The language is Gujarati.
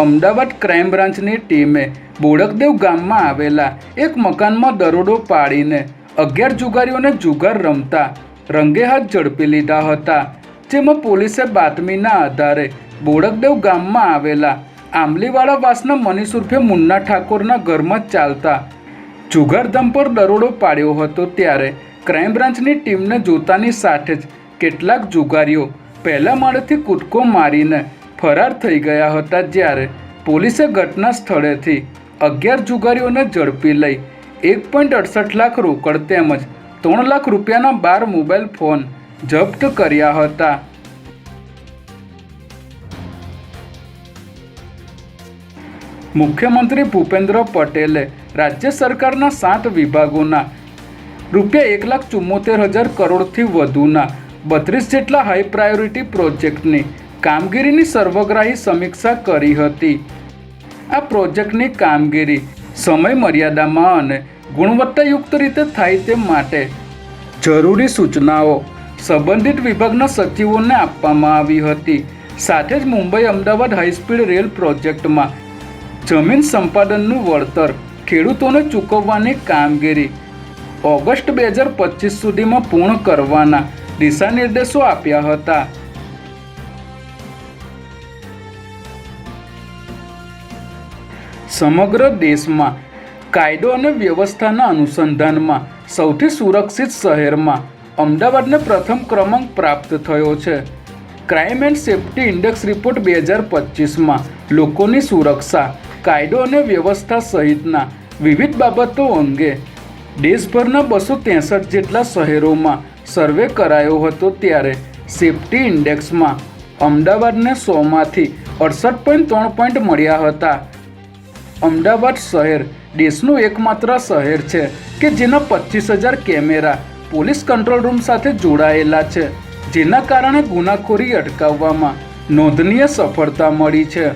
અમદાવાદ ક્રાઇમ બ્રાન્ચની ટીમે બોડકદેવ ગામમાં આવેલા એક મકાનમાં દરોડો પાડીને અગિયાર જુગારીઓને જુગાર રમતા રંગે હાથ ઝડપી લીધા હતા, જેમાં પોલીસે બાતમીના આધારે બોડકદેવ ગામમાં આવેલા આંબલીવાળા વાસના મનીષ ઉર્ફે મુન્ના ઠાકોરના ઘરમાં ચાલતા જુગારધામ પર દરોડો પાડ્યો હતો ત્યારે ક્રાઇમ બ્રાન્ચની ટીમને જોતાની સાથે જ કેટલાક જુગારીઓ પહેલા માળેથી કૂદકો મારીને ફરાર થઈ ગયા હતા જ્યારે પોલીસે ઘટના સ્થળેથી અગિયાર જુગારીઓને ઝડપી લઈ એક પોઈન્ટ અડસઠ લાખ રોકડ તેમજ ત્રણ લાખ રૂપિયાના બાર મોબાઈલ ફોન જપ્ત કર્યા હતા. મુખ્યમંત્રી ભૂપેન્દ્ર પટેલે રાજ્ય સરકારના સાત વિભાગોના રૂપિયા એક લાખ ચુમ્મોતેર હજાર કરોડથી વધુના બત્રીસ જેટલા હાઈ પ્રાયોરિટી પ્રોજેક્ટની કામગીરીની સર્વગ્રાહી સમીક્ષા કરી હતી. આ પ્રોજેક્ટની કામગીરી સમય મર્યાદામાં અને ગુણવત્તાયુક્ત રીતે થાય તે માટે જરૂરી સૂચનાઓ સંબંધિત વિભાગના સચિવોને આપવામાં આવી હતી. સાથે જ મુંબઈ અમદાવાદ હાઈસ્પીડ રેલ પ્રોજેક્ટમાં જમીન સંપાદનનું વળતર ખેડૂતોને ચૂકવવાની કામગીરી ઓગસ્ટ બે હજાર પચીસ સુધીમાં પૂર્ણ કરવાના દિશાનિર્દેશો આપ્યા હતા. સમગ્ર દેશમાં કાયદો અને વ્યવસ્થાના અનુસંધાનમાં સૌથી સુરક્ષિત શહેરમાં અમદાવાદને પ્રથમ ક્રમાંક પ્રાપ્ત થયો છે. Crime and safety index report બે હજાર પચીસમાં લોકોની સુરક્ષા, કાયદો અને વ્યવસ્થા સહિતના વિવિધ બાબતો અંગે દેશભરના બસો ત્રેસઠ જેટલા શહેરોમાં સર્વે કરાયો હતો ત્યારે સેફ્ટી ઇન્ડેક્સમાં અમદાવાદને સોમાંથી અડસઠ પોઈન્ટ ત્રણ પોઈન્ટ મળ્યા હતા. અમદાવાદ શહેર દેશનું એકમાત્ર શહેર છે કે જેના પચીસ હજાર કેમેરા પોલીસ કંટ્રોલ રૂમ સાથે જોડાયેલા છે. જેના કારણે ગુનાખોરી અટકાવવામાં નોંધનીય સફળતા મળી છે.